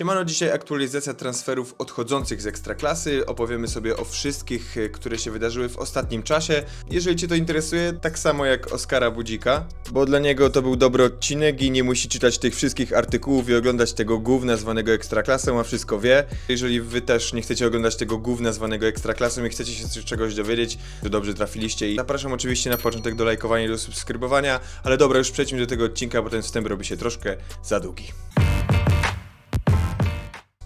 Siemano, dzisiaj aktualizacja transferów odchodzących z Ekstraklasy. Opowiemy sobie o wszystkich, e, które się wydarzyły w ostatnim czasie. Jeżeli Cię to interesuje, tak samo jak Oskara Budzika, bo dla niego to był dobry odcinek i nie musi czytać tych wszystkich artykułów i oglądać tego gówna zwanego Ekstraklasą, a wszystko wie. Jeżeli Wy też nie chcecie oglądać tego gówna zwanego Ekstraklasą i chcecie się czegoś dowiedzieć, to dobrze trafiliście i zapraszam oczywiście na początek do lajkowania i do subskrybowania, ale dobra, już przejdźmy do tego odcinka, bo ten wstęp robi się troszkę za długi.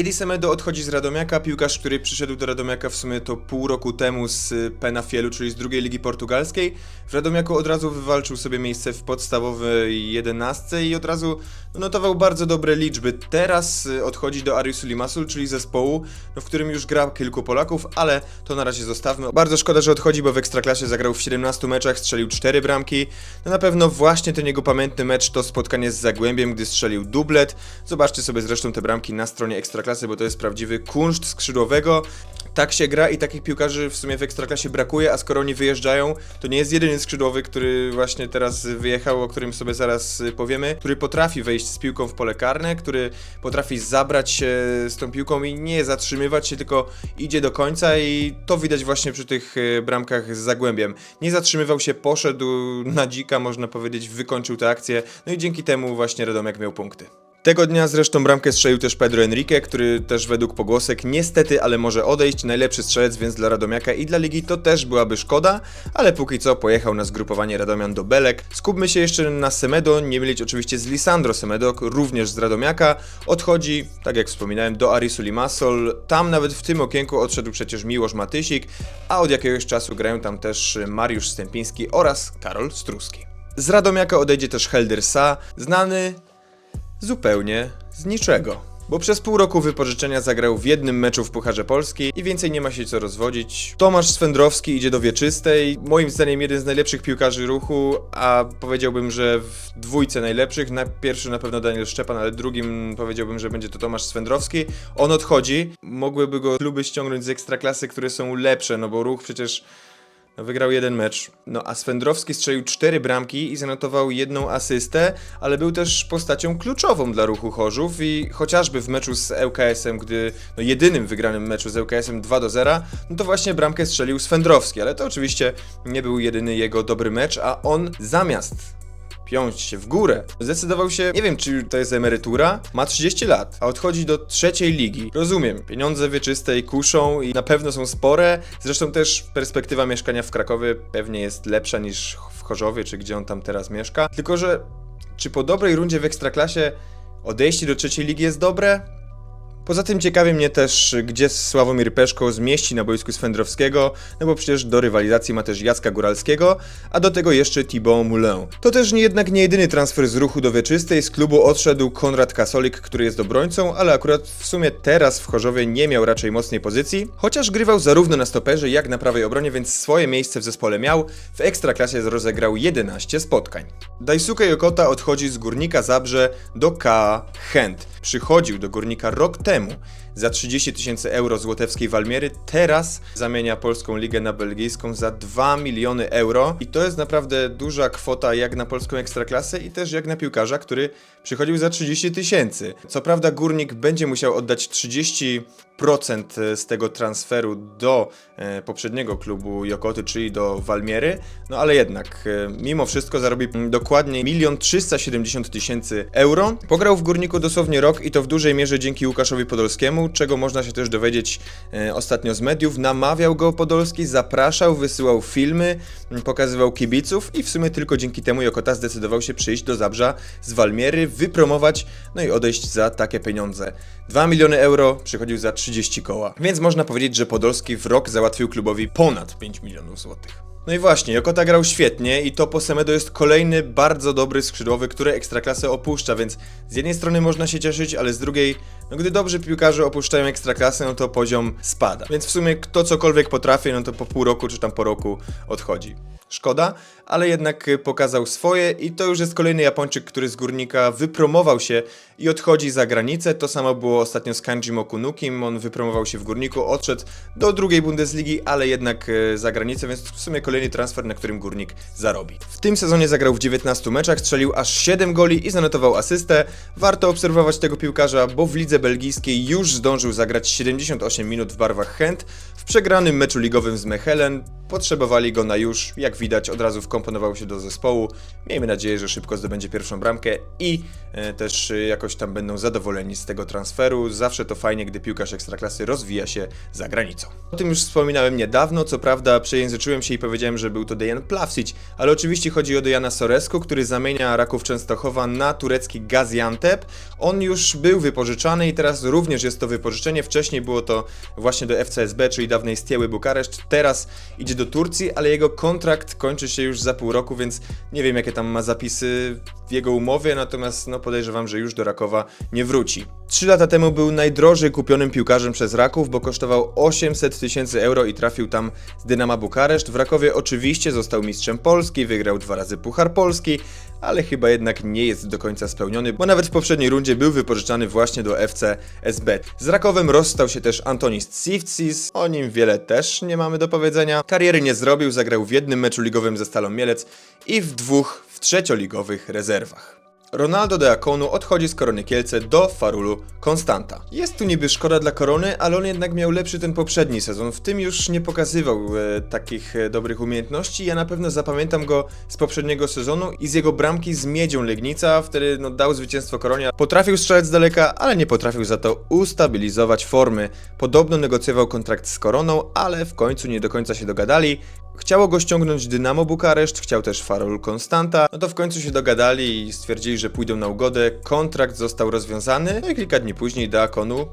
Edi odchodzi z Radomiaka, piłkarz, który przyszedł do Radomiaka w sumie to pół roku temu z y, Penafielu, czyli z drugiej ligi portugalskiej. W Radomiaku od razu wywalczył sobie miejsce w podstawowej jedenastce i od razu notował bardzo dobre liczby. Teraz y, odchodzi do Ariusu Limassol, czyli zespołu, no, w którym już gra kilku Polaków, ale to na razie zostawmy. Bardzo szkoda, że odchodzi, bo w Ekstraklasie zagrał w 17 meczach, strzelił 4 bramki. No na pewno właśnie ten jego pamiętny mecz to spotkanie z Zagłębiem, gdy strzelił dublet. Zobaczcie sobie zresztą te bramki na stronie Ekstraklasy, bo to jest prawdziwy kunszt skrzydłowego. Tak się gra i takich piłkarzy w sumie w Ekstraklasie brakuje, a skoro oni wyjeżdżają, to nie jest jedyny skrzydłowy, który właśnie teraz wyjechał, o którym sobie zaraz y, powiemy, który potrafi wejść z piłką w pole karne, który potrafi zabrać się z tą piłką i nie zatrzymywać się, tylko idzie do końca i to widać właśnie przy tych y, bramkach z Zagłębiem. Nie zatrzymywał się, poszedł na dzika, można powiedzieć, wykończył tę akcję, no i dzięki temu właśnie Radomiak miał punkty. Tego dnia zresztą bramkę strzelił też Pedro Enrique, który też według pogłosek niestety, ale może odejść, najlepszy strzelec, więc dla Radomiaka i dla ligi to też byłaby szkoda, ale póki co pojechał na zgrupowanie Radomian do Belek. Skupmy się jeszcze na Semedo, nie mylić oczywiście z Lisandro Semedo, również z Radomiaka. Odchodzi, tak jak wspominałem, do Arisu Limassol. Tam nawet w tym okienku odszedł przecież Miłosz Matysik, a od jakiegoś czasu grają tam też Mariusz Stępiński oraz Karol Struski. Z Radomiaka odejdzie też Helder Sa, znany Zupełnie z niczego. Bo przez pół roku wypożyczenia zagrał w jednym meczu w Pucharze Polski i więcej nie ma się co rozwodzić. Tomasz Swędrowski idzie do wieczystej, moim zdaniem jeden z najlepszych piłkarzy ruchu, a powiedziałbym, że w dwójce najlepszych. Na pierwszy na pewno Daniel Szczepan, ale drugim powiedziałbym, że będzie to Tomasz Swędrowski. On odchodzi, mogłyby go kluby ściągnąć z ekstraklasy, które są lepsze, no bo ruch przecież wygrał jeden mecz, no a Swędrowski strzelił cztery bramki i zanotował jedną asystę, ale był też postacią kluczową dla ruchu Chorzów i chociażby w meczu z ŁKS-em, gdy no jedynym wygranym meczu z ŁKS-em 2 do 0, no to właśnie bramkę strzelił Swędrowski, ale to oczywiście nie był jedyny jego dobry mecz, a on zamiast piąć się w górę. Zdecydował się, nie wiem czy to jest emerytura, ma 30 lat, a odchodzi do trzeciej ligi. Rozumiem, pieniądze wieczyste i kuszą i na pewno są spore, zresztą też perspektywa mieszkania w Krakowie pewnie jest lepsza niż w Chorzowie, czy gdzie on tam teraz mieszka. Tylko, że czy po dobrej rundzie w Ekstraklasie odejście do trzeciej ligi jest dobre? Poza tym ciekawi mnie też, gdzie Sławomir Peszko zmieści na boisku Swędrowskiego, no bo przecież do rywalizacji ma też Jacka Góralskiego, a do tego jeszcze Thibaut Moulin. To też nie, jednak nie jedyny transfer z ruchu do Wieczystej, z klubu odszedł Konrad Kasolik, który jest obrońcą, ale akurat w sumie teraz w Chorzowie nie miał raczej mocnej pozycji, chociaż grywał zarówno na stoperze, jak na prawej obronie, więc swoje miejsce w zespole miał, w Ekstraklasie rozegrał 11 spotkań. Daisuke Yokota odchodzi z Górnika Zabrze do KA Chęt. Przychodził do Górnika rok temu problemu za 30 tysięcy euro złotewskiej Walmiery, teraz zamienia polską ligę na belgijską za 2 miliony euro i to jest naprawdę duża kwota jak na polską ekstraklasę i też jak na piłkarza, który przychodził za 30 tysięcy. Co prawda Górnik będzie musiał oddać 30% z tego transferu do e, poprzedniego klubu Jokoty, czyli do Walmiery, no ale jednak e, mimo wszystko zarobi dokładnie 1 370 tysięcy euro. Pograł w Górniku dosłownie rok i to w dużej mierze dzięki Łukaszowi Podolskiemu, czego można się też dowiedzieć e, ostatnio z mediów. Namawiał go Podolski, zapraszał, wysyłał filmy, pokazywał kibiców i w sumie tylko dzięki temu Jokota zdecydował się przyjść do Zabrza z Walmiery, wypromować, no i odejść za takie pieniądze. 2 miliony euro przychodził za 30 koła. Więc można powiedzieć, że Podolski w rok załatwił klubowi ponad 5 milionów złotych. No i właśnie, Jokota grał świetnie i to po Semedo jest kolejny bardzo dobry skrzydłowy, który Ekstraklasę opuszcza, więc z jednej strony można się cieszyć, ale z drugiej, no gdy dobrzy piłkarze opuszczają Ekstraklasę, no to poziom spada. Więc w sumie kto cokolwiek potrafi, no to po pół roku czy tam po roku odchodzi. szkoda, ale jednak pokazał swoje i to już jest kolejny Japończyk, który z Górnika wypromował się i odchodzi za granicę. To samo było ostatnio z Kanji Mokunukim, on wypromował się w Górniku, odszedł do drugiej Bundesligi, ale jednak y, za granicę, więc w sumie kolejny transfer, na którym Górnik zarobi. W tym sezonie zagrał w 19 meczach, strzelił aż 7 goli i zanotował asystę. Warto obserwować tego piłkarza, bo w lidze belgijskiej już zdążył zagrać 78 minut w barwach Chęt. W przegranym meczu ligowym z Mechelen potrzebowali go na już, jak widać od razu wkomponował się do zespołu. Miejmy nadzieję, że szybko zdobędzie pierwszą bramkę i e, też e, jakoś tam będą zadowoleni z tego transferu. Zawsze to fajnie, gdy piłkarz ekstraklasy rozwija się za granicą. O tym już wspominałem niedawno, co prawda przejęzyczyłem się i powiedziałem, że był to Dejan Plavsic, ale oczywiście chodzi o Dejana Soresku, który zamienia Raków Częstochowa na turecki Gaziantep. On już był wypożyczany i teraz również jest to wypożyczenie. Wcześniej było to właśnie do FCSB, czyli dawnej Stieły Bukareszt. Teraz idzie do Turcji, ale jego kontrakt kończy się już za pół roku, więc nie wiem jakie tam ma zapisy w jego umowie, natomiast no podejrzewam, że już do Rakowa nie wróci. Trzy lata temu był najdrożej kupionym piłkarzem przez Raków, bo kosztował 800 tysięcy euro i trafił tam z Dynama Bukareszt. W Rakowie oczywiście został mistrzem Polski, wygrał dwa razy Puchar Polski, ale chyba jednak nie jest do końca spełniony, bo nawet w poprzedniej rundzie był wypożyczany właśnie do FC SB. Z Rakowem rozstał się też Antonis Tsivtsis, o nim wiele też nie mamy do powiedzenia. Kariery nie zrobił, zagrał w jednym meczu ligowym ze Stalą Mielec i w dwóch w trzecioligowych rezerwach. Ronaldo de Akonu odchodzi z Korony Kielce do Farulu Konstanta. Jest tu niby szkoda dla Korony, ale on jednak miał lepszy ten poprzedni sezon. W tym już nie pokazywał e, takich e, dobrych umiejętności. Ja na pewno zapamiętam go z poprzedniego sezonu i z jego bramki z Miedzią Legnica. Wtedy no, dał zwycięstwo Koronia. Potrafił strzelać z daleka, ale nie potrafił za to ustabilizować formy. Podobno negocjował kontrakt z Koroną, ale w końcu nie do końca się dogadali. Chciało go ściągnąć Dynamo Bukareszt, chciał też Farol Konstanta, no to w końcu się dogadali i stwierdzili, że pójdą na ugodę, kontrakt został rozwiązany, no i kilka dni później Deakonu,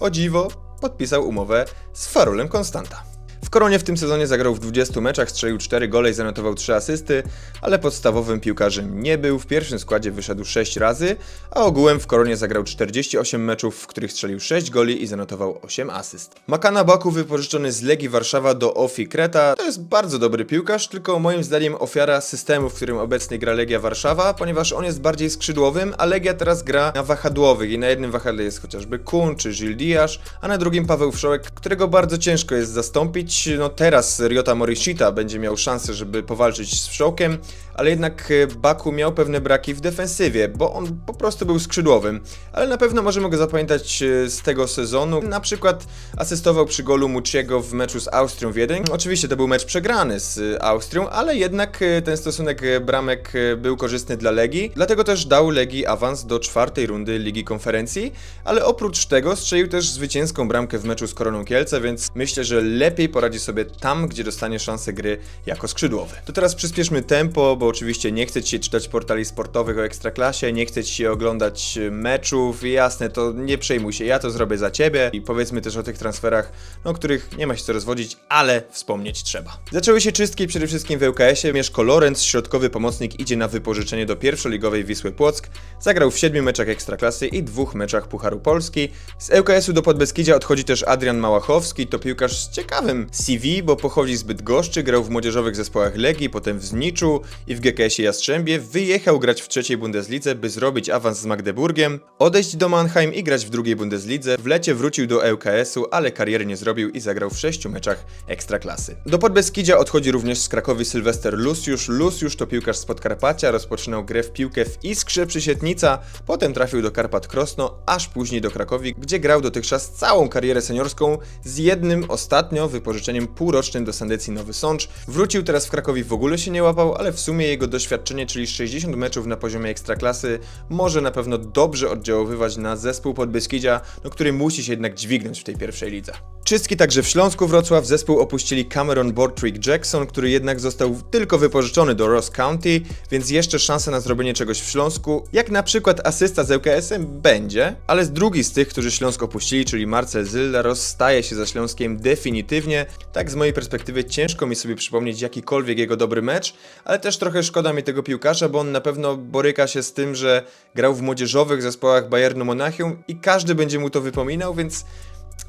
o dziwo, podpisał umowę z Farolem Konstanta. Koronie w tym sezonie zagrał w 20 meczach, strzelił 4 gole i zanotował 3 asysty, ale podstawowym piłkarzem nie był. W pierwszym składzie wyszedł 6 razy, a ogółem w Koronie zagrał 48 meczów, w których strzelił 6 goli i zanotował 8 asyst. Makana Baku wypożyczony z Legii Warszawa do Ofi Kreta to jest bardzo dobry piłkarz, tylko moim zdaniem ofiara systemu, w którym obecnie gra Legia Warszawa, ponieważ on jest bardziej skrzydłowym, a Legia teraz gra na wahadłowych i na jednym wahadle jest chociażby Kun czy Gilles Diaz, a na drugim Paweł Wszołek, którego bardzo ciężko jest zastąpić no teraz Ryota Morishita będzie miał szansę, żeby powalczyć z Wszołkiem, ale jednak e, Baku miał pewne braki w defensywie, bo on po prostu był skrzydłowym. Ale na pewno możemy go zapamiętać e, z tego sezonu. Na przykład asystował przy golu Muciego w meczu z Austrią Wiedeń. Oczywiście to był mecz przegrany z e, Austrią, ale jednak ten stosunek bramek był korzystny dla Legii, dlatego też dał Legii awans do czwartej rundy Ligi Konferencji, ale oprócz tego strzelił też zwycięską bramkę w meczu z Koroną Kielce, więc myślę, że lepiej poradzi sobie tam, gdzie dostanie szansę gry jako skrzydłowy. To teraz przyspieszmy tempo, bo oczywiście nie chcę ci czytać portali sportowych o Ekstraklasie, nie chcę ci oglądać meczów, jasne, to nie przejmuj się, ja to zrobię za ciebie i powiedzmy też o tych transferach, no, których nie ma się co rozwodzić, ale wspomnieć trzeba. Zaczęły się czystki przede wszystkim w ŁKS-ie, Mieszko Lorenz, środkowy pomocnik, idzie na wypożyczenie do pierwszoligowej Wisły Płock, zagrał w siedmiu meczach Ekstraklasy i dwóch meczach Pucharu Polski. Z ŁKS-u do Podbeskidzia odchodzi też Adrian Małachowski, to piłkarz z ciekawym CV, bo pochodzi z Bydgoszczy, grał w młodzieżowych zespołach Legii, potem w Zniczu i w GKS-ie Jastrzębie, wyjechał grać w trzeciej Bundeslidze, by zrobić awans z Magdeburgiem, odejść do Mannheim i grać w drugiej Bundeslidze. W lecie wrócił do ŁKS-u, ale kariery nie zrobił i zagrał w sześciu meczach Ekstraklasy. Do Podbeskidzia odchodzi również z Krakowi Sylwester Luciusz. Luciusz to piłkarz z Podkarpacia, rozpoczynał grę w piłkę w Iskrze Przysietnica, potem trafił do Karpat Krosno, aż później do Krakowi, gdzie grał dotychczas całą karierę seniorską z jednym ostatnio wypożyczeniem półrocznym do Sandecji Nowy Sącz. Wrócił teraz w Krakowi w ogóle się nie łapał, ale w sumie jego doświadczenie, czyli 60 meczów na poziomie ekstraklasy, może na pewno dobrze oddziaływać na zespół Podbeskidzia, no, który musi się jednak dźwignąć w tej pierwszej lidze. Czystki także w Śląsku Wrocław zespół opuścili Cameron Bortrick Jackson, który jednak został tylko wypożyczony do Ross County, więc jeszcze szansa na zrobienie czegoś w Śląsku, jak na przykład asysta z ŁKS-em będzie, ale z drugi z tych, którzy Śląsk opuścili, czyli Marcel Zylda, rozstaje się ze Śląskiem definitywnie. Tak z mojej perspektywy ciężko mi sobie przypomnieć jakikolwiek jego dobry mecz, ale też trochę szkoda mi tego piłkarza, bo on na pewno boryka się z tym, że grał w młodzieżowych zespołach Bayernu Monachium i każdy będzie mu to wypominał, więc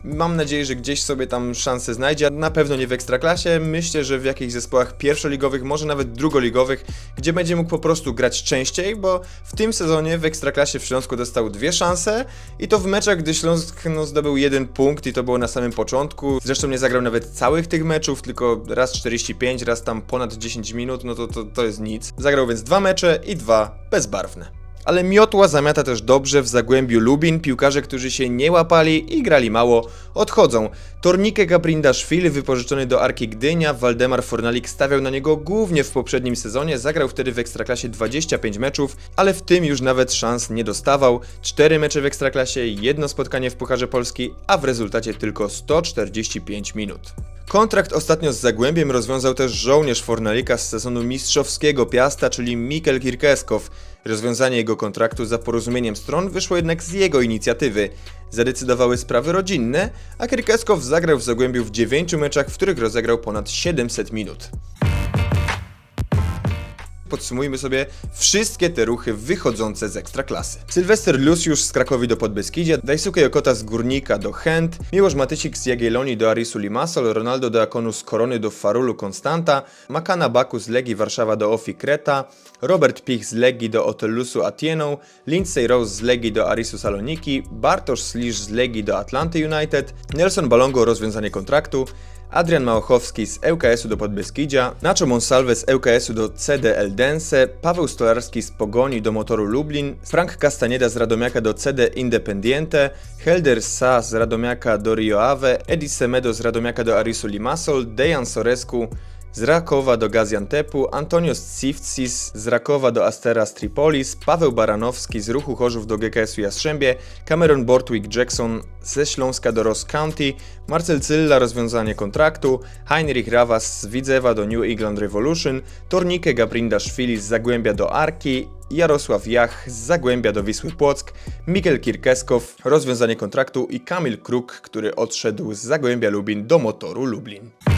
Mam nadzieję, że gdzieś sobie tam szansę znajdzie, na pewno nie w Ekstraklasie. Myślę, że w jakichś zespołach pierwszoligowych, może nawet drugoligowych, gdzie będzie mógł po prostu grać częściej, bo w tym sezonie w Ekstraklasie w Śląsku dostał dwie szanse i to w meczach, gdy Śląsk no, zdobył jeden punkt i to było na samym początku. Zresztą nie zagrał nawet całych tych meczów, tylko raz 45, raz tam ponad 10 minut, no to, to, to jest nic. Zagrał więc dwa mecze i dwa bezbarwne. Ale miotła zamiata też dobrze w Zagłębiu Lubin. Piłkarze, którzy się nie łapali i grali mało, odchodzą. Tornike Gabrindaszwili, wypożyczony do Arki Gdynia, Waldemar Fornalik stawiał na niego głównie w poprzednim sezonie, zagrał wtedy w Ekstraklasie 25 meczów, ale w tym już nawet szans nie dostawał. 4 mecze w Ekstraklasie, jedno spotkanie w Pucharze Polski, a w rezultacie tylko 145 minut. Kontrakt ostatnio z Zagłębiem rozwiązał też żołnierz Fornalika z sezonu mistrzowskiego Piasta, czyli Mikel Kirkeskow. Rozwiązanie jego kontraktu za porozumieniem stron wyszło jednak z jego inicjatywy. Zadecydowały sprawy rodzinne, a Kirkeskow zagrał w Zagłębiu w 9 meczach, w których rozegrał ponad 700 minut. Podsumujmy sobie wszystkie te ruchy wychodzące z ekstraklasy. Sylwester Lucius z Krakowi do Podbeskidzia, Daisuke Yokota z Górnika do Chęt, Miłosz Matycik z Jagiellonii do Arisu Limassol, Ronaldo de Akonu z Korony do Farulu Konstanta, Makana Baku z Legii Warszawa do Ofi Kreta, Robert Pich z Legii do Otelusu Atieną, Lindsay Rose z Legii do Arisu Saloniki, Bartosz Slisz z Legii do Atlanty United, Nelson Balongo rozwiązanie kontraktu, Adrian Małachowski z ŁKS-u do Podbeskidzia, Nacho Monsalve z ŁKS-u do CD Eldense, Paweł Stolarski z Pogoni do Motoru Lublin, Frank Castaneda z Radomiaka do CD Independiente, Helder Sa z Radomiaka do Rio Ave, Edi Semedo z Radomiaka do Arisu Limassol, Dejan Sorescu z Rakowa do Gaziantepu, Antonios Cifcis z Rakowa do Astera Tripolis, Paweł Baranowski z Ruchu Chorzów do GKS-u Jastrzębie, Cameron Bortwick Jackson ze Śląska do Ross County, Marcel Cylla rozwiązanie kontraktu, Heinrich Rawas z Widzewa do New England Revolution, Tornike Gabrindaszwili z Zagłębia do Arki, Jarosław Jach z Zagłębia do Wisły Płock, Mikel Kirkeskow, rozwiązanie kontraktu i Kamil Kruk, który odszedł z Zagłębia Lubin do Motoru Lublin.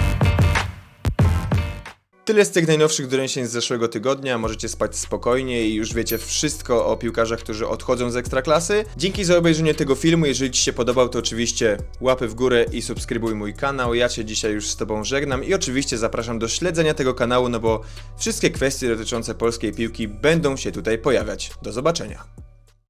Tyle z tych najnowszych doniesień z zeszłego tygodnia. Możecie spać spokojnie i już wiecie wszystko o piłkarzach, którzy odchodzą z ekstraklasy. Dzięki za obejrzenie tego filmu. Jeżeli Ci się podobał, to oczywiście łapy w górę i subskrybuj mój kanał. Ja się dzisiaj już z Tobą żegnam i oczywiście zapraszam do śledzenia tego kanału, no bo wszystkie kwestie dotyczące polskiej piłki będą się tutaj pojawiać. Do zobaczenia.